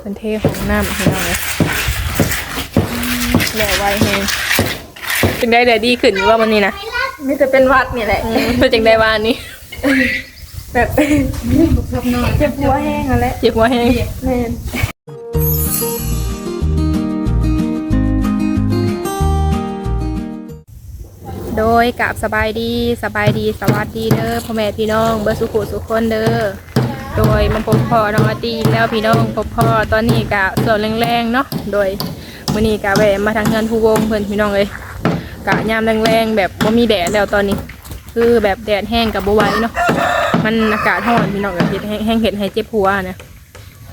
เป็นเทของน้ำให้เราเลยแหล่ไวเฮงจึงได้แดดดีขึ้นอยู่ว่ามันนี่นะมีแต่เป็นหวัดนี่แหละอืมเป็นจึงได้วานนี้แบบเจ็บหัวแห้งอะไรเจ็บหัวแห้งแม่นโดยกับสบายดีสบายดีสวัสดีเด้อพ่อแม่พี่น้องเบอร์สุขุสุขคนเด้อ โดยมาพบพ่อน้องอาตีแล้วพี่น้องพบพ่อตอนนี้กะส่วนแรงๆเนาะโดยมื้อนี้กะแวะมาทางเงินผู้วงเพิ่อนพี่น้องเลยกะยามแรงๆแบบบ่ามีแดดแล้วตอนนี้ คือแบบแดดแห้งกับบไหวเนาะมันอากาศร้อนพี่น้องก็เฮ็ดแห้งเห็ดให้เจ็บหัวนะ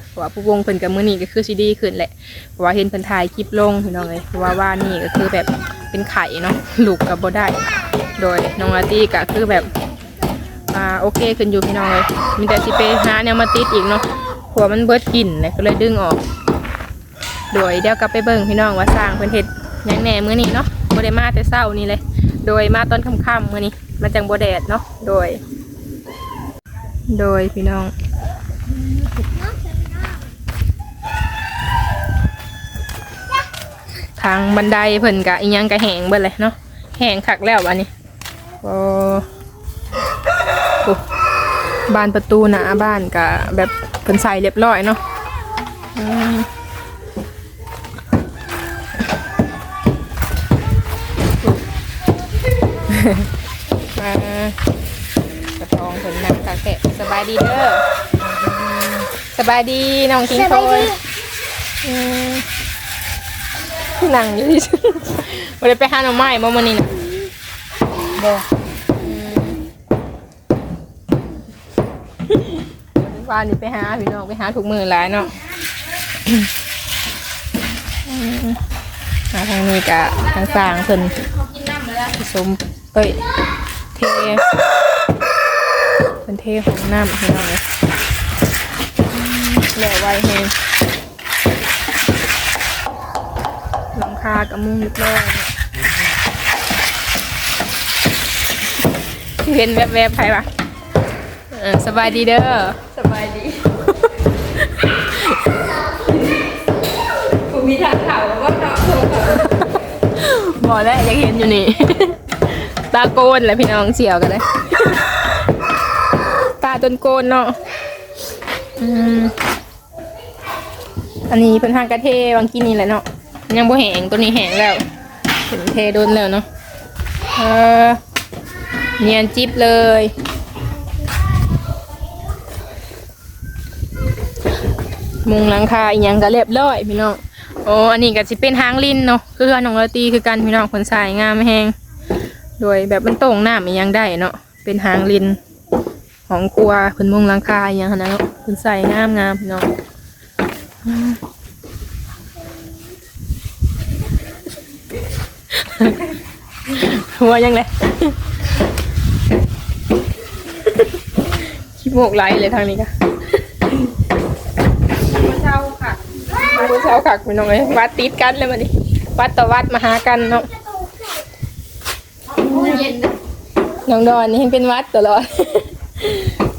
เพราะว่าผู้วงเพิ่นกับมื้อนี้ก็คือสิดีขึ้นแหละเพราะว่าเห็นเพิ่นถ่ายคลิปลงพี่น้องเลยเพราะว่าว่านี่ก็คือแบบเป็นไข่เนาะลูกกับบ่ได้ โดยน้องอาตี้ก็คือแบบ อ่าโอเคขึ้นอยู่พี่น้องเลยมีแต่สิไปหาแนวมาติดอีกเนาะหัวมันเบิดกลิ่นเลยก็เลยดึงออกโดยเดี๋ยวกลับไปเบิ่งพี่น้องว่าสร้างเพิ่นเฮ็ดยังแหน่มื้อนี้เนาะบ่ได้มาแต่เช้านี่เลย โดยมาตอนค่ำๆมื้อนี้มันจังบ่แดดเนาะโดย โดยพี่น้องทางบันไดเพิ่นกะอีหยังกะแหงเบิดเลยเนาะแหงคักแล้วอันนี้โอ้ บานประตูหน้าบ้านกะแบบเพิ่นใส่เรียบร้อยเนาะอืมมากระทองเพิ่นนั่งคักแกะสบายดีเด้อสบายดีน้องคิงโคยอืมนั่งอยู่ที่ไม่ได้ไปหาหน่อไม้มามันนี่นะบ่ วานนี่ไปหาพี่น้องไปหาถูกมือหลายเนาะมหาทางนี้กะทางสร้างเพิ่นผสมเอ้ยเทเป็นเทของน้ำให้เราเลยแหล่ไวเฮงหลังคากับมุ้งเรียบร้อยเนี่ยเห็นแวบๆใครปะสบายดีเด้อ บอกแล้วอยากเห็นอยู่นี่ ตาโกนแหละพี่น้องเสียวกันเลยตาจนโกนเนาะอืมอันนี้เป็นทางกระเทวังกินนี่แหละเนาะยังบ่แห้งตัวนี้แห้งแล้วเห็นเทโดนแล้วเนาะเออเนียนจิ๊บเลยมุงหลังคาอีหยังก็เรียบร้อยพี่น้อง โอ้อันนี้ก็สิเป็นหางลินเนาะคือเฮือนของเราตีคือกันพี่น้องคนสายงามแฮงโดยแบบมันโต่งหน้ำอีหยังได้เนาะเป็นหางลินของครัวเพิ่นมุงลังคาอีหยังหั้นนะเนาะเพิ่นใส่งามงามพี่น้องหัวยังเลยขี้โมกไหลเลยทางนี้ค่ะ เช้าค่ะ ผู้เช้าขักพี่น้องเอ้ยวัดติดกันเลยมันนี่วัดต่อวัดมาหากันเนาะน้องดอนนี่เป็นวัดตลอด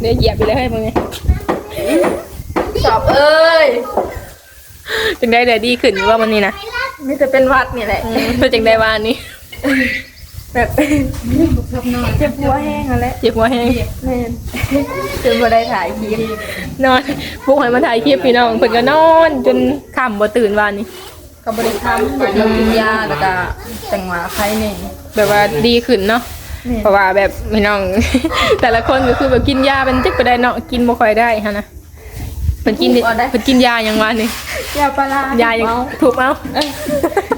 เดี๋ยวเหยียบไปเลยให้มึงไงสอบเอ้ยจึงได้แดดดีขึ้นอยู่ว่ามันนี่นะมีแต่เป็นวัดนี่แหละเพื่อจึงได้วานนี้ แบบเจ็บหัวแห้งอะไรเจ็บหัวแห้งแม่นจนบ่ได้ถ่ายคลิปนอนพวกให้มาถ่ายคลิปพี่น้องเพิ่นก็นอนจนค่ำบ่ตื่นวานนี้ก็บ่ได้ทำแบบเรากินยาแล้วก็แต่งหวาใครนี่แบบว่าดีขึ้นเนาะนี่เพราะว่าแบบพี่น้อง แต่ละคนก็คือแบบกินยาเป็นจักบ่ได้เนาะกินบ่ค่อยได้ฮะนะเพิ่นกินเพิ่นกินยาอย่างวานนี้ยาปลาร้ายายังเมาถูกเอา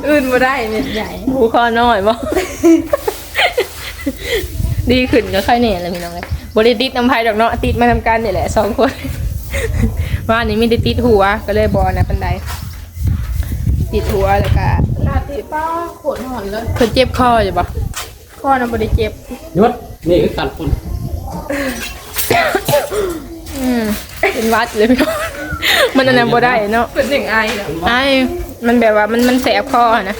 อื่นบ่ได้เม็ดใหญ่หูคอน้อยบ่ ดีขึ้นก็ค่อยเนี่ยแหละพี่น้องเลยบริติดน้ำพายดอกเนาะติดมาทำการนี่แหละสองคน ว่าอันนี้ไม่ได้ติดหัวก็เลยบอนะปันไดติดหัวแล้วก็ลาติป้าขนหอนเลยเพิ่นเจ็บคออยู่บ่ข้อน่ะบ่ได้เจ็บ ยศนี่คือการปุ่นอืม เป็นหวัดเลยพี่น้องมันอันนั้นบ่ได้เนาะเป็นหนึ่งไอเนาะไอ้มันแบบว่ามันมันแสบคออะนะ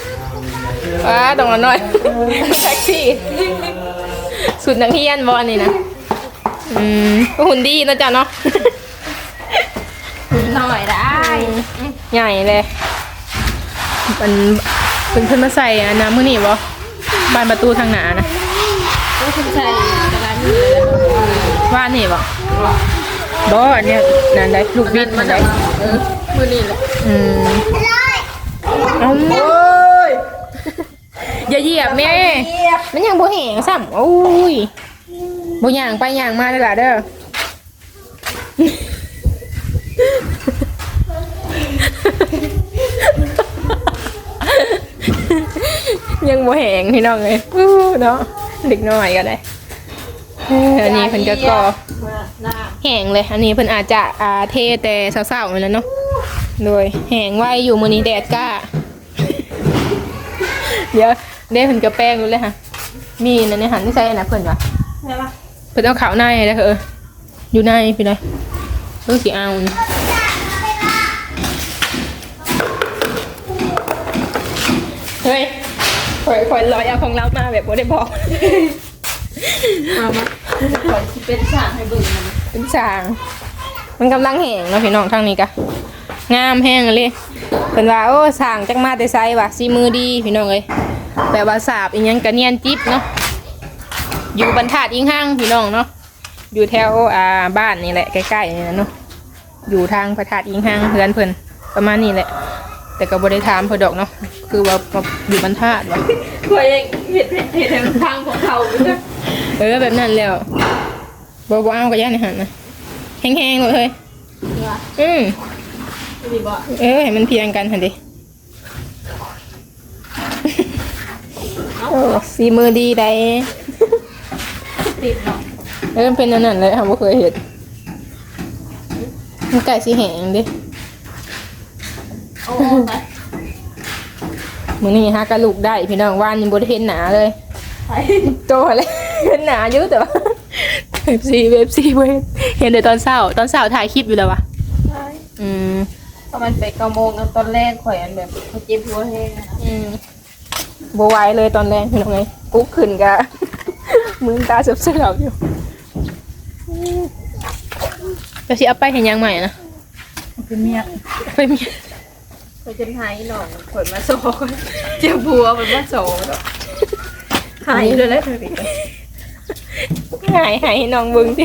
ว้าตรงนั้นหน่อยแท็กซี่ สุดนังเฮียนบอลนี่นะอืมก็หุ่นดีนะจ๊ะเนาะใหญ่เลยมันเป็นเพิ่นมาใส่อันน้ำมื้อนี้บ่บานประตูทางหน้านะก็คุณใส่กระดานมือแล้วก็ว่านี่บ่ บ่อันเนี้ยนั่นได้ลูกบิดมันได้เออมือนี่แหละอืมเอาโอ้ยอย่าเหยียบแม่ มันยังบ่แห้งซ้ำโอ้ยบ่ย่างไปย่างมาเด้อล่ะเด้อยังบ่แห้งพี่น้องเลยอู้เนาะเด็กน้อยก็ได้เอออันนี้เพิ่นก็ก่อมาหน้า แห้งเลย อันนี้เพิ่นอาจจะอ่าเทแต่เศร้าๆนั่นแหละเนาะโดยแห้งไว้อยู่มื้อนี้แดดกล้า เดี๋ยวเด้เพิ่นก็แป้งอยู่เลยค่ะ มีนั่นในหันที่ใส่อันน่ะเพิ่นว่ะใช่ปะเพิ่นเอาขาวในแล้วเอออยู่ในพี่เลยเออสิเอานี่เฮ้ยข่อยข่อยลอยเอาของเรามาแบบบ่ได้บอก มามาขอที่เป็นฉากให้เบิ่งมัน เป็นสาง มันกำลังแห้งเนาะพี่น้องทางนี้กะงามแห้งเลยเพิ่นว่าโอ้สร้างจักมาแต่ไสว่ะสีมือดีพี่น้องเอ้ยแต่ว่าสาบอีหยังกะเนียนจิ๊บเนาะอยู่บรรทัดอิงห้างพี่น้องเนาะอยู่แถวอ่าบ้านนี่แหละใกล้ๆนี่นะเนาะอยู่ทางพระธาตุอิงห้างเพื่อนเพิ่นประมาณนี้แหละ แต่ก็บ่ได้ถามเพิ่นดอกเนาะคือว่าว่าอยู่บรรทัดว่ะเคยเห็นเห็นเห็นทางของเขาด้วยเออแบบนั้นแล้ว บ่บ่เอาก็ย่านในหันนะแห้งๆหมดเลยว่าอืมดีบ่เออให้มันเพียงกันหันดิโอ้สีมือดีได้ติดเนาะเออมันเป็นอันนั้นเลยค่ะบ่เคยเห็นมันไก่สีแหงดิโอ้ไปมื้อนี้ฮะกระลูกได้พี่น้องว่านยังบ่ได้เห็นหนาเลยไปโตเลยเห็นหนาอยู่แต่ว่า เว็บซีเว็บซีเว้ยเห็นแต่ตอนเช้า ตอนเช้าถ่ายคลิปอยู่แล้ววะไปอืมประมาณแปดเก้าโมงแล้วตอนแรกข่อยอันแบบเขาเจ็บหัวแห้งอะนะอืมบ่ไหวเลยตอนแรกพี่น้องเอ้ยกุ๊กขึ้นกะ มือตาเสือบๆอยู่ก็สิเอาไปเห็นยังใหม่นะเป็นเมียไปมีข่อยจนหายหนองข่อยมาโซ่เจ็บหัวมันมาโซ่เนาะหายเลยแล้ว หายหายให้น้องเบึงสิ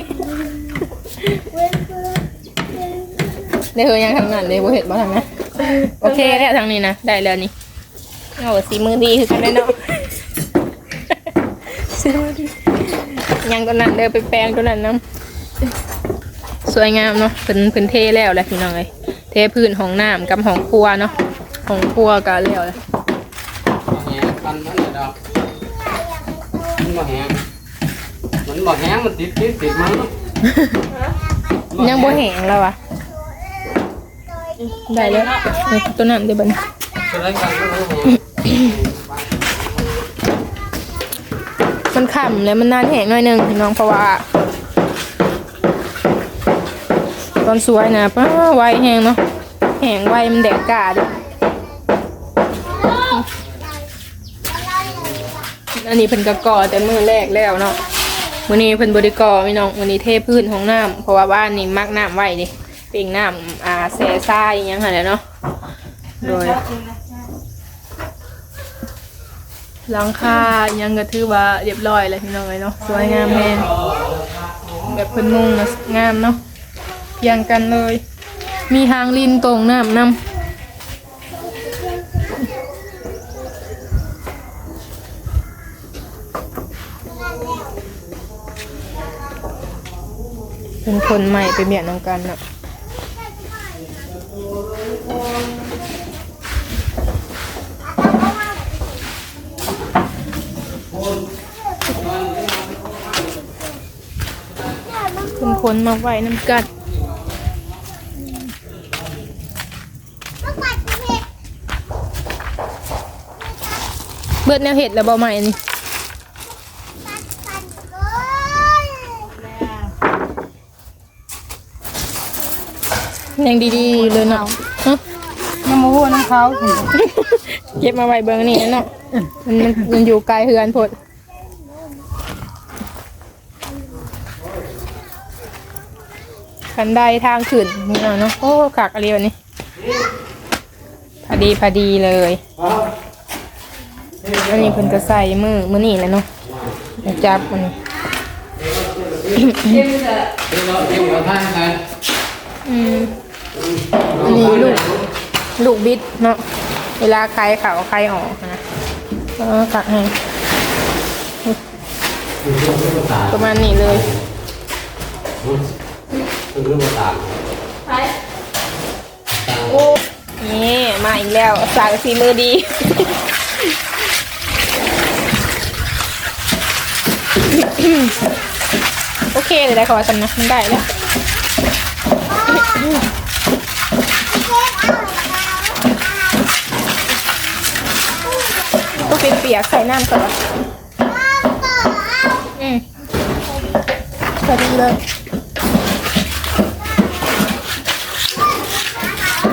ได้เฮยยังทำงานเลยบ่เห็นบ่ทำนะโอเคแล้วทางนี้นะได้แล้วนี่เอาสีมือดีคือกันได้เนาะสีมือดียังตัวนั้นเดินไปแปลงตัวนั้นน้ำสวยงามเนาะเป็นเป็นเทแล้วแหละพี่น้องเลยเทพื้นของน้ำกับของครัวเนาะของครัวก็แล้วแหละแหงปันมันเลยดอก มันบ่แหงมันบ่แหงมันติดติดติดมันยังบ่แห้งแล้ววะได้แล้วเออตัวนั้นเดี๋ยวบัดนจะได้กันมันบ่แหงมันขำแล้วมันนานแห้งหน่อยหนึงพี่น้องเพราะว่าตอนสวยนะป้าไวแห้งเนาะแห้งไวมันแดดกล้าดิอันนี้เพิ่นก็ก่อแต่มือแรกแล้วเนาะ มื้อนี้เพิ่นบ่ได้ก่อพี่น้องมื้อนี้เทพื้นของน้ำเพราะว่าบ้านนี้มักน้ำไว้ดิเป่งน้ำอ่าแซ่ทรายอหยังหั่นแหละเนาะโดยหลังคายังก็ถือว่าเรียบร้อยแล้วพี่น้องเลยเนาะสวยงามแม่นแบบเพิ่นมุ่งนะงามเนาะเพียงกันเลย มีทางลินตรงน้ำนำ เป็นคนใหม่ไปเบียดน้องกันเนาะเป็นคนมาไหวน้ำกันเบิดแนวเห็ดแล้วบ่ใหม่นี่ ยังดีๆอยู่เลยเนาะฮะยังมาหัวน้ำเขาเก็บมาไว้เบิ่งนี่เนาะมันมันมันอยู่ไกลเฮือนพดคันไดทางขึ้นนี่เอาเนาะโอ้ขากอะไรวะนี่พอดีพอดีเลยแล้วนี่เพิ่นก็ใส่มือมือนี่แหละเนาะเดี๋ยวจับมันเอ็ม จะเดี๋ยวเราเดี๋ยวเราท่านไงอืมอันนี้ลูกลูกบิดเนาะเวลาใครเขาใครออกนะเออกัดให้ประมาณนี้เลยคือเรื่องต่างไปโอ้นี่มาอีกแล้วสายฝีมือดีโอเคเลยได้ขอสำนักมันได้แล้ว เปียกใส่น้ำก่อนอืมพอดีเลย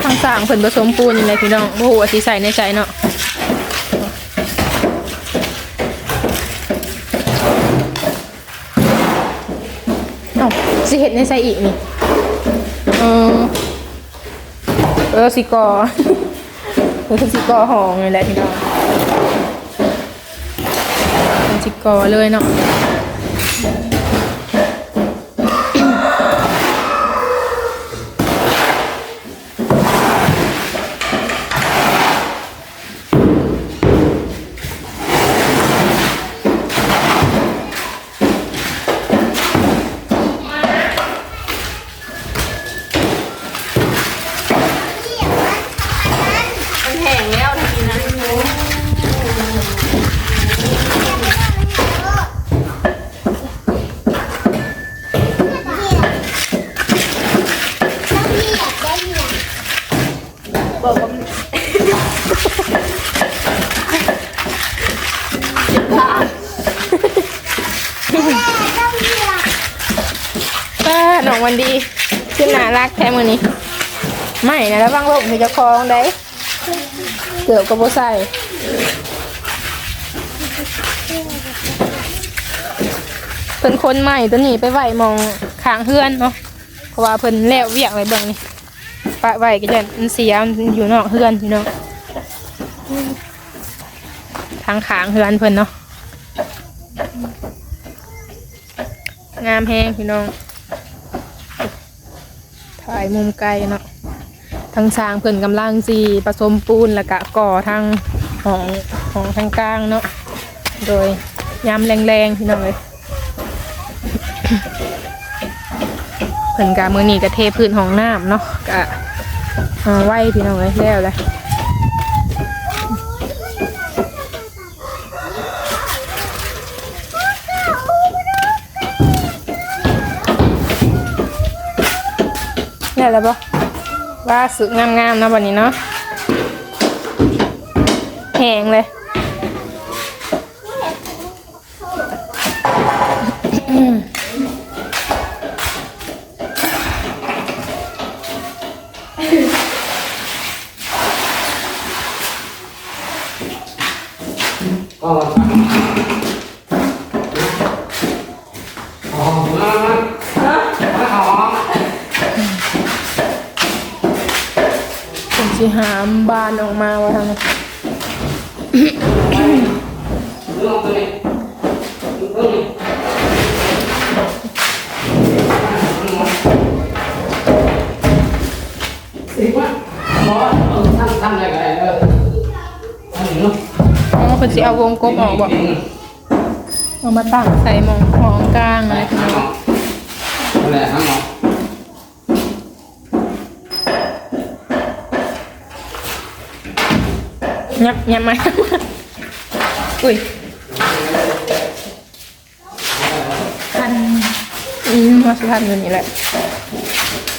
ทางสางเพิ่นผสมปูนอยู่เลยพี่น้องโอ้โหสิใส่ในใจเนาะเอาสิเห็ดในใจอีกนี่เออเออสิกอเออสิกอหองนี่แหละพี่น้องเป็น สิกอเลยเนาะ บอกว่าป้าน้องวันดีขึ้นน่ารักแท้มือนี้ไม่นะแล้วบางโลกมีจ้าของได้เกือบกับโบใส่เป็นคนใหม่ตัวนี้ไปไหวมองขางเพื่อนเนาะเพราะว่าเพิ่นแล้วเวียกไว้เบิ่งนี่ ปะไหวก็จะมันเสียมันอยู่นอกเพื่อนพี่น้องทางขางเพื่อนเพิ่นเนาะงามแฮงพี่น้อง ถ่ายมุมไกลเนาะทางสร้างเพิ่นกำลังสีผสมปูนแล้วก็ก่อทางของของทางกลางเนาะโดยยามแรงๆพี่น้องเลยเพิ่นกะมือนี้ก็เทพื้นห้องน้ำเนาะกะ เอาไว้พี่น้องเลยแล้วเลยแล้วแล้วปะว่าสุดงามๆนะวันนี้เนาะแหงเลยก็อ๋อมามามาขอ ผม สิหามบานออกมาว่าทางนั้นลงตัวนี้ลงนี้สิว่าหมอเออท่านท่านอะไรกันเออท่านเนาะอ๋อคนสิเอาวงกบออกบอกเอามาตั้งใส่หมองหองกลางอะไรพี่น้องนั่นแหละทั้งนั้นาสุพรนะ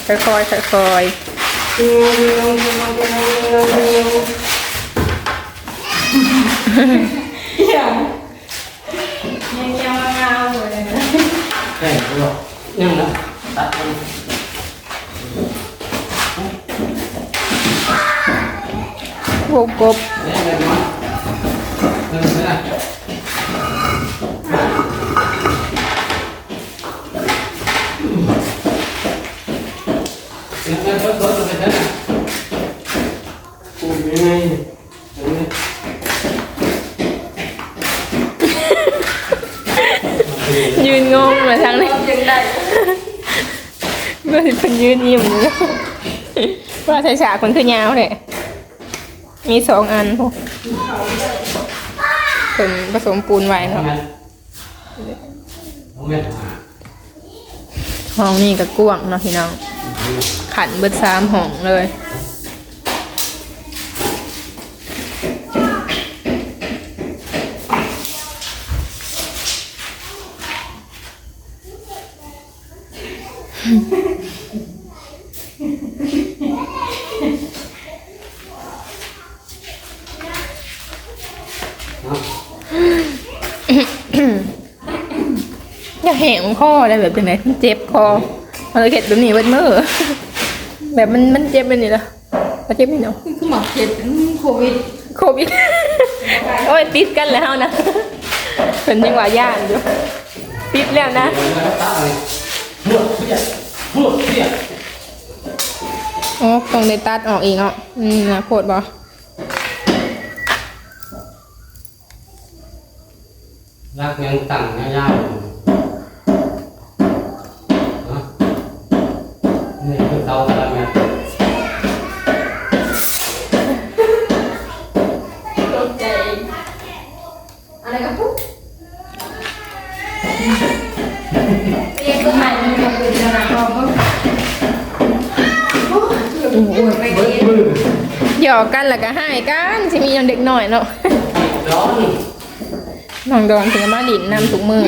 ค่อยๆค่อยๆยังยังงามเลยนะเฮ้ยยังน ะตัดมัน วงกบ เนี่ยเลยมั้ยเออไม่ได้เนี่ยเนี่ยเพิ่มเพิ่มไปเท่าไหร่กูมี ยังไงยังไง ยืนงงมาทางนี้ ยังได้ เมื่อคนยืนยิ้มอยู่ว่าใส่ฉากคนคือยาวเลย มีสองอันพวกผสมปูนไว้ทำเนาะห้องนี้ก็กว้างเนาะพี่น้อง ขันเบิดสามห้องเลยอย่ หงคอได้แบบเป็นไงมันเจ็บคอมันเลยเข็ดแบบนี้เบิดมือแบบมันมันเจ็บแบบนี้ละมันเจ็บนี่เนาะคือหมอกเจ็บเป็นโควิดโควิดโอ้ยติดกันแล้วนะเป็นยังหวะย่านอยู่ติดแล้วนะเดี๋ยวเราตั้งเลยพวดเสียพวดเสียโอ้ต้องได้ตัดออกอีกอะอืมนะโคตรบ่รักยังตั้งยาวๆ อกกันแล้วก็ให้กันสิมียังเด็กหน่อยเนาะร้อนน้องดอนถึงมาดินนำถุงมือ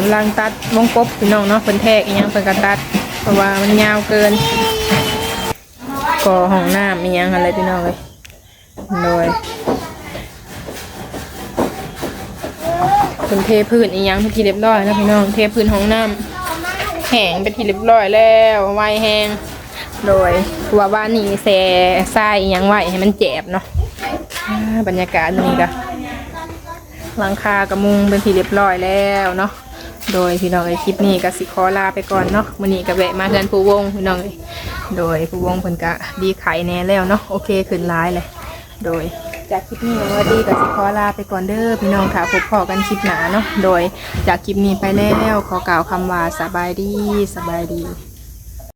กำลังตัดวงกบพี่น้องเนาะเพิ่นแทกอีหยังเพิ่นก็ตัด เพราะว่ามันยาวเกินก่อห้องน้ำอีหยังอะไรพี่น้องเลยโดยเพิ่นเทพื้นอีหยังเป็นที่เรียบร้อยแล้วพี่น้องเทพื้นห้องน้ำแห้งเป็นที่เรียบร้อยแล้วไวแห้งโดยเพราว่าบ้านนี้แซ่ทรายอีหยังไว้ให้มันแจบเนาะบรรยากาศนี่ก็หลังคากระมุงเป็นที่เรียบร้อยแล้วเนาะ โดยพี่น้องในคลิปนี้ก็สิขอลาไปก่อนเนาะมื้อนี้ก็แวะมาเฮือนผู้วงพี่น้องเอ้ยโดยผู้วงเพิ่นก็ดีไข่แน่แล้วเนาะโอเคขึ้นร้ายเลย โดยจากคลิปนี้ว่าดีก็สิขอลาไปก่อนเด้อพี่น้องค่ะพบพอกันคลิปหนาเนาะโดยจากคลิปนี้ไปแล้วขอกล่าวคำว่าสบายดีสบายดี